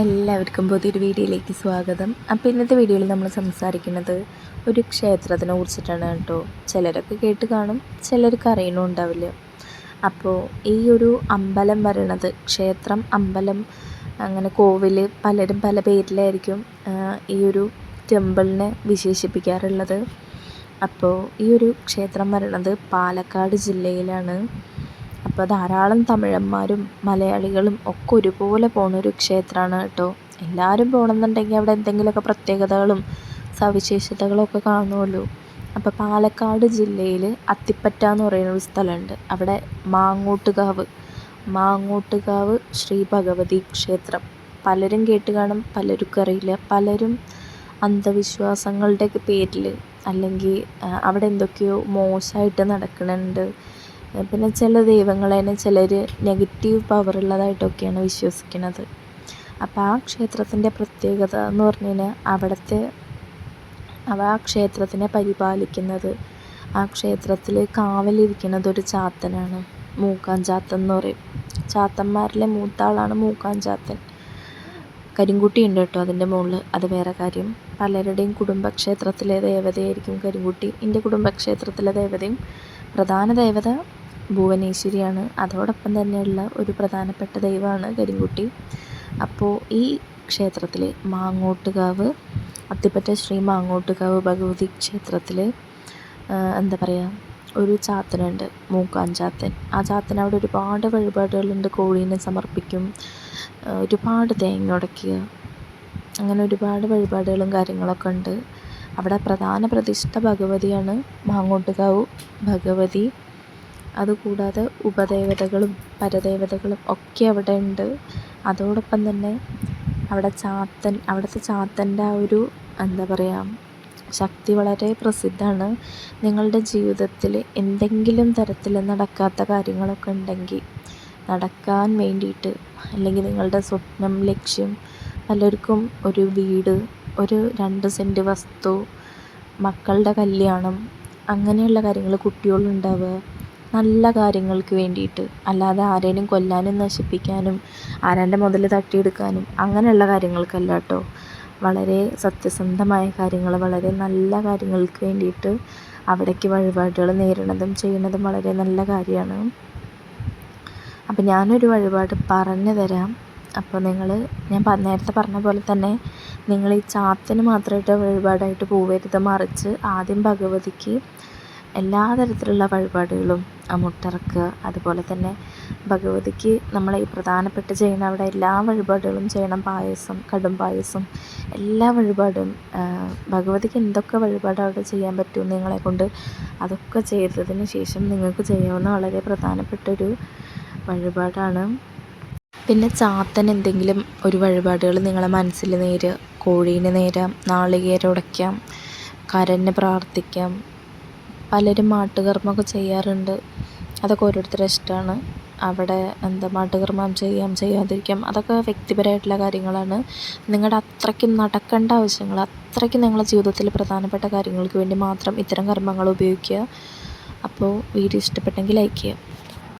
എല്ലാവർക്കും പുതിയൊരു വീഡിയോയിലേക്ക് സ്വാഗതം. അപ്പോൾ ഇന്നത്തെ വീഡിയോയിൽ നമ്മൾ സംസാരിക്കുന്നത് ഒരു ക്ഷേത്രത്തിനെ കുറിച്ചിട്ടാണ് കേട്ടോ. ചിലരൊക്കെ കേട്ട് കാണും ചിലർക്ക് അറിയണമുണ്ടാവില്ല അപ്പോൾ ഈ ഒരു അമ്പലം വരണത് ക്ഷേത്രം അമ്പലം അങ്ങനെ കോവിൽ പലരും പല പേരിലായിരിക്കും ഈ ഒരു ടെമ്പിളിനെ വിശേഷിപ്പിക്കാറുള്ളത്. അപ്പോൾ ഈ ഒരു ക്ഷേത്രം വരണത് പാലക്കാട് ജില്ലയിലാണ്. അപ്പോൾ ധാരാളം തമിഴന്മാരും മലയാളികളും ഒക്കെ ഒരുപോലെ പോണൊരു ക്ഷേത്രമാണ് കേട്ടോ. എല്ലാവരും പോകണമെന്നുണ്ടെങ്കിൽ അവിടെ എന്തെങ്കിലുമൊക്കെ പ്രത്യേകതകളും സവിശേഷതകളും ഒക്കെ കാണുമല്ലോ അപ്പോൾ പാലക്കാട് ജില്ലയിൽ അത്തിപ്പറ്റ എന്ന് പറയുന്ന ഒരു സ്ഥലമുണ്ട്. അവിടെ മാങ്ങോട്ടുകാവ് മാങ്ങോട്ടുകാവ് ശ്രീ ഭഗവതി ക്ഷേത്രം. പലരും കേട്ട് കാണും പലർക്കും അറിയില്ല. പലരും അന്ധവിശ്വാസങ്ങളുടെ പേരിൽ അല്ലെങ്കിൽ അവിടെ എന്തൊക്കെയോ മോശമായിട്ട് നടക്കുന്നുണ്ട് പിന്നെ ചില ദൈവങ്ങളെ ചിലർ നെഗറ്റീവ് പവറുള്ളതായിട്ടൊക്കെയാണ് വിശ്വസിക്കുന്നത് അപ്പോൾ ആ ക്ഷേത്രത്തിന്റെ പ്രത്യേകത എന്ന് പറഞ്ഞു കഴിഞ്ഞാൽ അവിടുത്തെ അവ ആ ക്ഷേത്രത്തിനെ പരിപാലിക്കുന്നത്. ആ ക്ഷേത്രത്തിൽ കാവലിരിക്കുന്നത് ഒരു ചാത്തനാണ് മൂക്കാൻ ചാത്തൻ എന്ന് പറയും. ചാത്തന്മാരിലെ മൂത്ത ആളാണ് മൂക്കാൻ കരിങ്കുട്ടി ഉണ്ട് കേട്ടോ അതിന്റെ മുകളിൽ അത് വേറെ കാര്യം. പലരുടെയും കുടുംബക്ഷേത്രത്തിലെ ദേവതയായിരിക്കും കരിങ്കുട്ടി. എന്റെ കുടുംബക്ഷേത്രത്തിലെ ദേവതയും പ്രധാന ദേവത ഭുവനേശ്വരിയാണ്. അതോടൊപ്പം തന്നെയുള്ള ഒരു പ്രധാനപ്പെട്ട ദൈവമാണ് കരിങ്കുട്ടി. അപ്പോൾ ഈ ക്ഷേത്രത്തിൽ മാങ്ങോട്ടുകാവ് അത്തിപ്പറ്റ ശ്രീ മാങ്ങോട്ടുകാവ് ഭഗവതി ക്ഷേത്രത്തിൽ എന്താ പറയുക ഒരു ചാത്തനുണ്ട് മൂക്കാൻ ചാത്തൻ. ആ ചാത്തൻ അവിടെ ഒരുപാട് വഴിപാടുകളുണ്ട്. കോഴീനെ സമർപ്പിക്കും ഒരുപാട് തേങ്ങ ഉടയ്ക്കുക അങ്ങനെ ഒരുപാട് വഴിപാടുകളും കാര്യങ്ങളൊക്കെ ഉണ്ട്. അവിടെ പ്രധാന പ്രതിഷ്ഠ ഭഗവതിയാണ് മാങ്ങോട്ടുകാവ് ഭഗവതി. അതുകൂടാതെ ഉപദേവതകളും പരദേവതകളും ഒക്കെ അവിടെ ഉണ്ട്. അതോടൊപ്പം തന്നെ അവിടെ ചാത്തൻ അവിടുത്തെ ചാത്തന്റെ ആ ഒരു എന്താ പറയുക ശക്തി വളരെ പ്രസിദ്ധമാണ്. നിങ്ങളുടെ ജീവിതത്തിൽ എന്തെങ്കിലും തരത്തിൽ നടക്കാത്ത കാര്യങ്ങളൊക്കെ ഉണ്ടെങ്കിൽ നടക്കാൻ വേണ്ടിയിട്ട് അല്ലെങ്കിൽ നിങ്ങളുടെ സ്വപ്നം ലക്ഷ്യം പലർക്കും ഒരു വീട് ഒരു രണ്ട് സെന്റ് വസ്തു മക്കളുടെ കല്യാണം അങ്ങനെയുള്ള കാര്യങ്ങൾ കുട്ടികളുണ്ടാവുക നല്ല കാര്യങ്ങൾക്ക് വേണ്ടിയിട്ട്. അല്ലാതെ ആരെയും കൊല്ലാനും നശിപ്പിക്കാനും ആരാന്റെ മുതൽ തട്ടിയെടുക്കാനും അങ്ങനെയുള്ള കാര്യങ്ങൾക്കല്ല കേട്ടോ. വളരെ സത്യസന്ധമായ കാര്യങ്ങൾ വളരെ നല്ല കാര്യങ്ങൾക്ക് വേണ്ടിയിട്ട് അവിടേക്ക് വഴിപാടുകൾ നേരിടുന്നതും ചെയ്യുന്നതും വളരെ നല്ല കാര്യമാണ്. അപ്പോൾ ഞാനൊരു വഴിപാട് പറഞ്ഞു തരാം. അപ്പോൾ നിങ്ങൾ ഞാൻ നേരത്തെ പറഞ്ഞ പോലെ തന്നെ നിങ്ങൾ ഈ ചാത്തിന് മാത്രമായിട്ട് വഴിപാടായിട്ട് പോവരുത്. മറിച്ച് ആദ്യം ഭഗവതിക്ക് എല്ലാ തരത്തിലുള്ള വഴിപാടുകളും മുട്ടിറക്കുക അതുപോലെ തന്നെ ഭഗവതിക്ക് നമ്മൾ ഈ പ്രധാനപ്പെട്ട് ചെയ്യുന്ന അവിടെ എല്ലാ വഴിപാടുകളും ചെയ്യണം. പായസം കടും പായസം എല്ലാ വഴിപാടും ഭഗവതിക്ക് എന്തൊക്കെ വഴിപാട് അവിടെ ചെയ്യാൻ പറ്റും നിങ്ങളെ കൊണ്ട് അതൊക്കെ ചെയ്തതിന് ശേഷം നിങ്ങൾക്ക് ചെയ്യാവുന്ന വളരെ പ്രധാനപ്പെട്ടൊരു വഴിപാടാണ്. പിന്നെ ചാത്തൻ എന്തെങ്കിലും ഒരു വഴിപാടുകൾ നിങ്ങളെ മനസ്സിൽ നേരുക കോഴീനെ നേരാം നാളികേരം ഉടയ്ക്കാം കരനെ പ്രാർത്ഥിക്കാം പലരും മാട്ടുകർമ്മമൊക്കെ ചെയ്യാറുണ്ട്. അതൊക്കെ ഓരോരുത്തരുടെ ഇഷ്ടമാണ്. അവിടെ എന്താ മാട്ടുകർമ്മം ചെയ്യാം ചെയ്യാതിരിക്കാം അതൊക്കെ വ്യക്തിപരമായിട്ടുള്ള കാര്യങ്ങളാണ്. നിങ്ങളുടെ അത്രയ്ക്കും നടക്കേണ്ട ആവശ്യങ്ങൾ അത്രയ്ക്കും നിങ്ങളുടെ ജീവിതത്തിൽ പ്രധാനപ്പെട്ട കാര്യങ്ങൾക്ക് വേണ്ടി മാത്രം ഇത്തരം കർമ്മങ്ങൾ ഉപയോഗിക്കുക. അപ്പോൾ വീഡിയോ ഇഷ്ടപ്പെട്ടെങ്കിൽ ലൈക്ക് ചെയ്യുക.